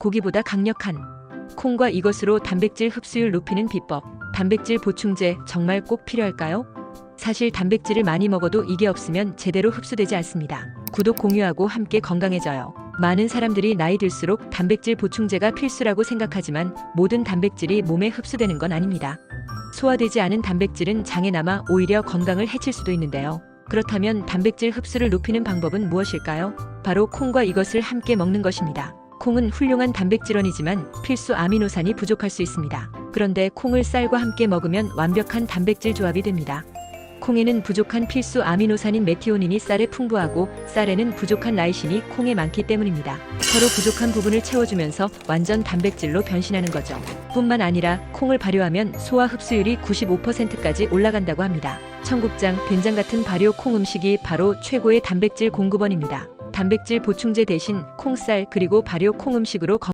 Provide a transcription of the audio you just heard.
고기보다 강력한 콩과 이것으로 단백질 흡수율 높이는 비법. 단백질 보충제 정말 꼭 필요할까요? 사실 단백질을 많이 먹어도 이게 없으면 제대로 흡수되지 않습니다. 구독 공유하고 함께 건강해져요. 많은 사람들이 나이 들수록 단백질 보충제가 필수라고 생각하지만 모든 단백질이 몸에 흡수되는 건 아닙니다. 소화되지 않은 단백질은 장에 남아 오히려 건강을 해칠 수도 있는데요. 그렇다면 단백질 흡수를 높이는 방법은 무엇일까요? 바로 콩과 이것을 함께 먹는 것입니다. 콩은 훌륭한 단백질원이지만 필수 아미노산이 부족할 수 있습니다. 그런데 콩을 쌀과 함께 먹으면 완벽한 단백질 조합이 됩니다. 콩에는 부족한 필수 아미노산인 메티오닌이 쌀에 풍부하고 쌀에는 부족한 라이신이 콩에 많기 때문입니다. 서로 부족한 부분을 채워주면서 완전 단백질로 변신하는 거죠. 뿐만 아니라 콩을 발효하면 소화 흡수율이 95%까지 올라간다고 합니다. 청국장, 된장 같은 발효 콩 음식이 바로 최고의 단백질 공급원입니다. 단백질 보충제 대신 콩쌀 그리고 발효 콩 음식으로